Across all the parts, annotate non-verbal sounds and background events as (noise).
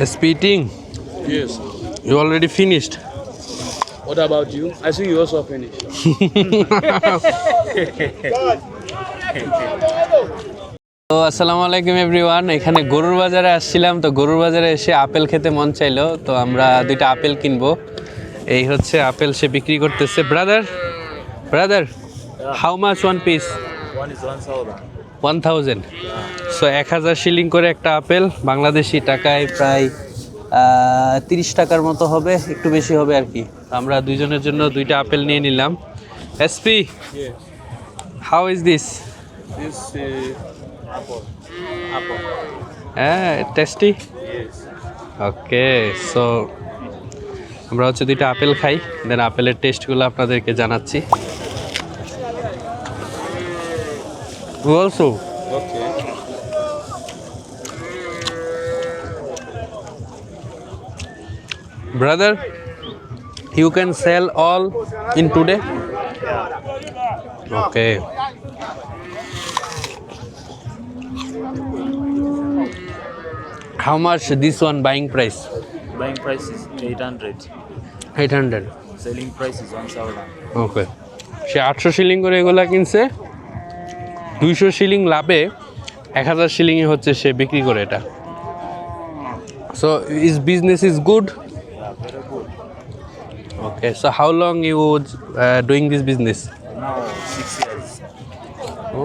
Speeding, Yes. you already finished. What about you? I see you also finished. (laughs) তো আসসালামু আলাইকুম everyone এখানে গরুর বাজারে আসছিলাম তো গরুর বাজারে এসে আপেল খেতে মন চাইলো তো আমরা দুইটা আপেল কিনবো এই হচ্ছে আপেল সে বিক্রি করতেছে brother brother how much one piece One is one thousand. One thousand so এক হাজার শিলিং করে একটা আপেল বাংলাদেশি টাকায় প্রায় তিরিশ টাকার মতো হবে একটু বেশি হবে আর কি। আমরা দুইজনের জন্য দুইটা আপেল নিয়ে নিলাম। এসপি. How is this. হ্যাঁ টেস্টি ওকে সো আমরা হচ্ছে দুইটা আপেল খাই দেন আপেলের টেস্টগুলো আপনাদেরকে জানাচ্ছি। Also Okay. brother you can sell all in today okay how much this one buying price Buying price is 800. 800 Selling price is 1000. Okay সে আটশো শিলিং করে এগুলা কিনছে দুইশো শিলিং লাভে এক হাজার শিলিংয়ে হচ্ছে সে বিক্রি করে এটা। So is business is good okay so how long you doing this business Now six years. Oh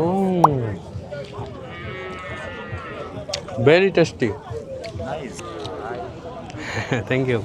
very tasty Nice. (laughs) Thank you